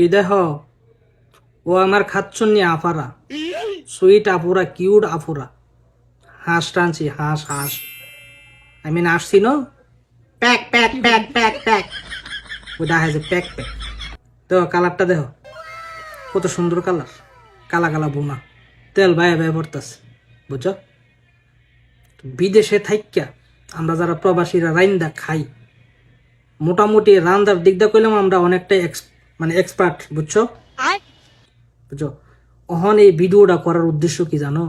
কি দেখ ও আমার খাচ্ছন্নি আফারা। সুইট আপুরা কিউট আফুরা। হাঁস টানছি, হাঁস হাঁস। আই মিন আসছি ন? Pack pack pack pack pack. ওটা হয়েছে প্যাক প্যাক। দেখো কালারটা দেখো কত সুন্দর কালার। কালা কালা বোনা তেল বায়ে ভাই পড়তেছে, বুঝছ? বিদেশে থাইকা আমরা যারা প্রবাসীরা রাইন্দা খাই, মোটামুটি রান্দার দিক দিয়ে কইলাম আমরা অনেকটাই ex- মানে এক্সপার্ট বুঝছ? বুঝছ? অহন এই ভিডিওটা করার উদ্দেশ্য কি জানো?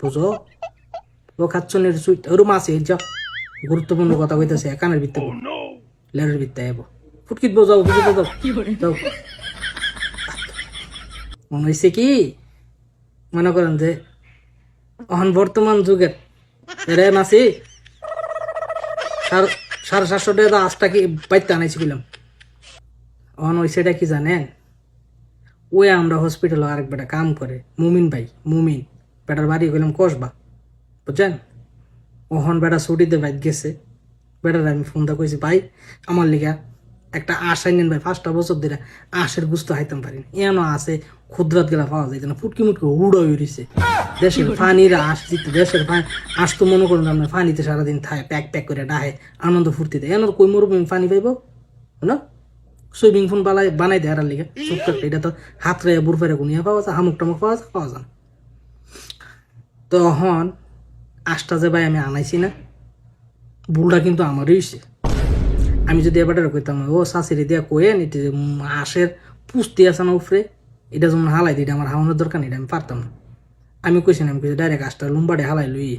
বুঝো ও খাচ্ছনের সুইট ওরম আছে যা। গুরুত্বপূর্ণ কথা কইতেছে একানের ভিত্তে লেরের ভিত্তে এবো ফুটকিত বোঝাও বুঝে বোঝাও যাও মনে হয়েছে কি? মনে করেন যে অহন বর্তমান যুগের রে মাসি সার- সাড়ে সাতশো টাকা আজটা কি বাইতে আনাইছি অহন ওই সেটা কি জানেন? ওই আমরা হসপিটালে আরেক বেটা কাম করে। মুমিন ভাই, মুমিন। বেটার বাড়ি গেলাম কসবা, বুঝছেন? ওহন বেটা ছুটিতে বাইক গেছে। বেটার আমি ফোনটা কইছি, ভাই, আমার লিগা একটা আশ আইনেন ভাই, পাঁচটা বছর ধরে আশের গুস্ত হাইতাম পারিনি। এনো আছে, ক্ষুদ্রাত গেলা পাওয়া যায় না। ফুটকি মুটকি উড়ো উড়িছে। দেশের ফানির আশ দিত দেশের ফানি আশ তো মনে করুন আপনার ফানিতে সারাদিন থায়, প্যাক প্যাক করে ডাহে আনন্দ ফুর্তিতে। এনোর কই মরুভূমি ফানি পাইব? না সুইমিং পুল বানাই বানাই দেয় আর লিগে। ছোট্ট এটা তো হাত রে বুড় ফেরে গুনিয়া পাওয়া যায় হামুক টামুক পাওয়া যায় পাওয়া যায় তখন আশটা যে ভাই আমি আনাইছি না ভুলটা কিন্তু আমারই হয়েছে আমি যদি এবার কইতাম ও শাশুড়ি দিয়া কয়ে নিতে যে উম, হাঁসের পুষ্টি আছে না উপরে এটা যেমন হালাই দিই এটা আমার হাওয়ানোর দরকার নেই এটা আমি পারতাম না। আমি কইছি না আমি কইছি ডাইরেক্ট হাঁসটা লুম্বাড়ে হালাই লুই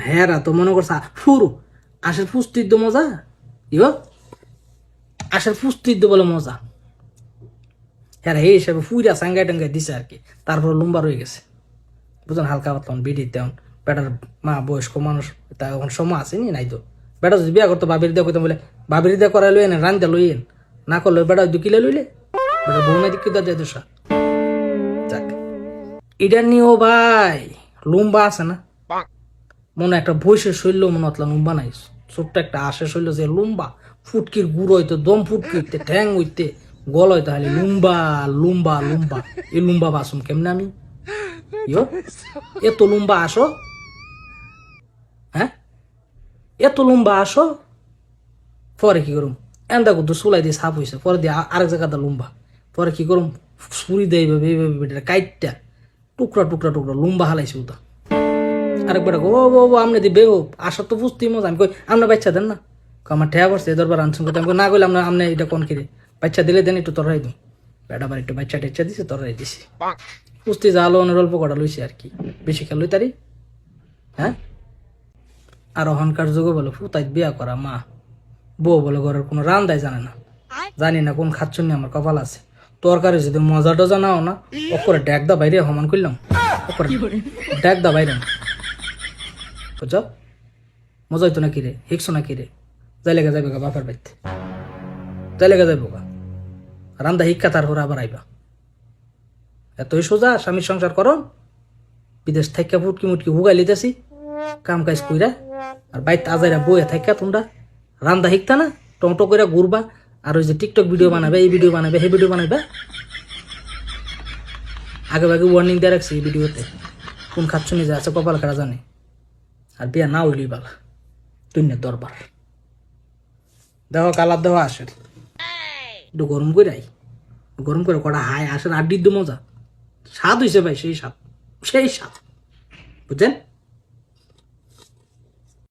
হ্যাঁ তো মনে করছে ফুরু হাঁসের পুষ্টির তো মজা ইও পুষ্টির তো বলে মজা। হ্যাঁ এই হিসাবে ফুইরা সাঙ্গাই টাঙ্গাই দিছে আর কি। তারপর লম্বা রয়ে গেছে। বুঝলেন, হালকা পাতলাম বিড়ি তেমন। বেটার মা, বয়স্ক মানুষ, তা এখন সময় আসেনি নাই তো। বেটা যদি বিয়া করতো বাবির দিয়ে কইতাম বলে বাবির দিয়ে করাই লইয়েন রান্দা লইয়েন। না করলে বেটা দুকিলে লইলে? বেটা বৌমা দিকে দা যায় দোষা। যাক। এটা নিও ভাই, লম্বা আছে না? মনে একটা বৈশের শৈল্য মনে হতলা লম্বা নাই। ছোট্ট একটা আশে শৈল্য যে লুম্বা, ফুটকির গুড় হইতো, দম ফুটকি হইতে, ঠ্যাং হইতে, গল হইতে, খালি লুম্বা লুম্বা লুম্বা। এই লুম্বা বাসুম কেমনে আমি? এত লুম্বা আসো। হ্যাঁ? এত লুম্বা আসো। পরে কি করুম? এন্দা করতো চুলাই দিয়ে সাপ হয়েছে পরে দিয়ে আরেক জায়গাতে লুম্বা। পরে কি করুম? ছুরি দেয় এইভাবে এইভাবে কাইটটা, টুকরা টুকরা টুকরা লুম্বা হালাইছে ওটা। আরেকবার ও ও ও আমনে দি বেহো আশা তো বুঝতেই মজা। আমি কই আমনে বাচ্চা দেন না। আমার ঠেয়া পড়ছে দরবার আনছেন কথা আমি না কইলাম না আমনে এটা কোন কিরে? বাচ্চা দিলে দেন একটু তরাই দিন আবার একটু বাচ্চা টেচ্চা দিছে তরাই দিছি। পুস্তি জালো অনেক অল্প কটা লইছে আর কি। বেশি খেলই তারি হ্যাঁ? আর অহংকার যুগে বলে ফুতাই বিয়া করা মা। বউ বলে ঘরের কোনো রান্দাই জানে না। জানি না কোন খাচ্ছনি আমার কপাল আছে। তরকারি যদি মজা টজা নাও না অকরে ড্যাক দা বাইরে সমান করলাম। অকরে ড্যাক দা বাইরে বুঝছ? মজা হইতো না কিরে হিকছো না কিরে যাই লেগে যাইবে গা বাপের বাড়িতে। যাই লেগে যাইব গা। রান্দা শিক্ষা তার হরে আবার আইবা। এতই সোজা, স্বামীর সংসার করো। বিদেশ থাইকা ফুটকি মুটকি হুগাই লিতেছি। কাম কাজ কইরা। আর বাইতে আজাইরা বইয়া থাইকা তোমরা। রান্দা শিখতা না টমটো কইরা ঘুরবা। আর ওই যে টিকটক ভিডিও বানাবে এই ভিডিও বানাবে সেই ভিডিও বানাবে আগে আগে ওয়ার্নিং দিয়ে রাখছি এই ভিডিওতে। কোন খাচ্ছ নিজে আছে, কপাল কারা জানে। আর বিয়া না হইলি বালা না দরবার। দেখো কালার দেহ আসেন। একটু গরম করে আই গরম করে কটা হায়, আসেন আড্ডির মজা। স্বাদ হয়েছে ভাই, সেই স্বাদ। সেই স্বাদ। বুঝছেন?